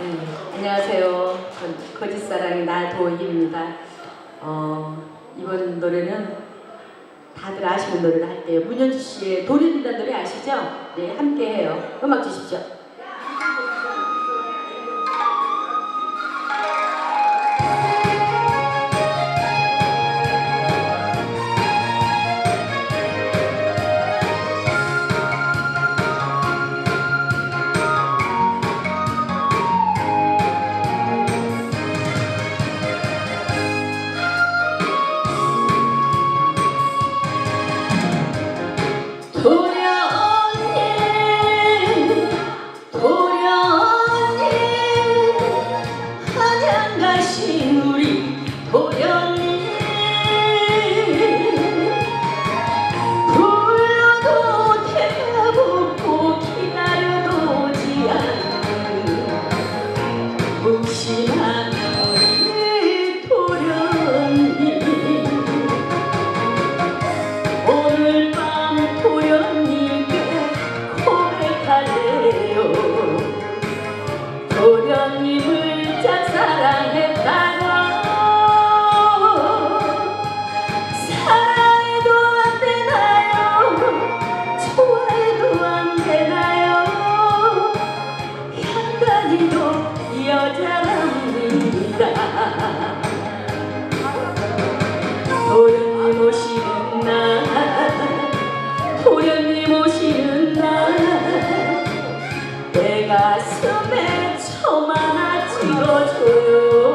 음, 안녕하세요. 거- 거짓사랑의 나도입니다. 어, 이번 노래는 다들 아시는 노래를 할게요. 문현주 씨의 도련이라는 노래 아시죠? 네, 함께 해요. 음악 주십시오. 도련님 오시는 날 내 가슴에 점 하나 찍어줘요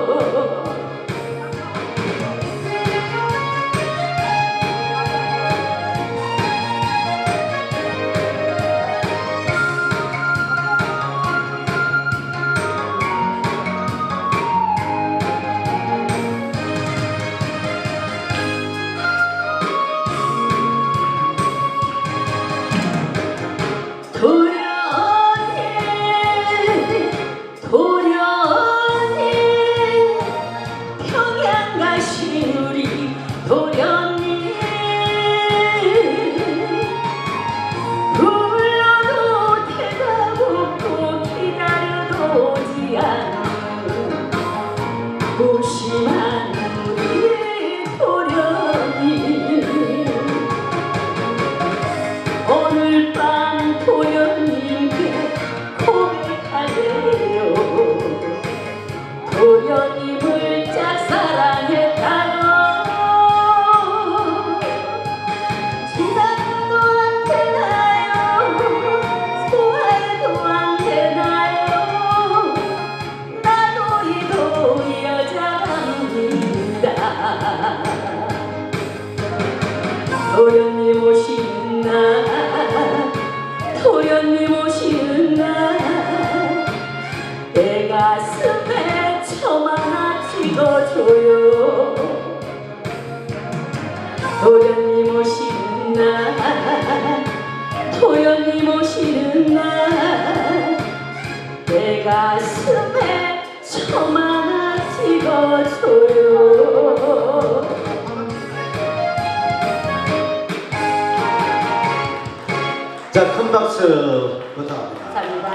도련님 오시는 날 도련님 오시는 날 내 가슴에 점 하나 찍어줘요. 도련님 오시는 날 도련님 오시는 날 내 가슴에 점 자, 큰 박수 부탁합니다. 감사합니다.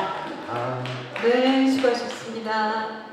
아. 네, 수고하셨습니다.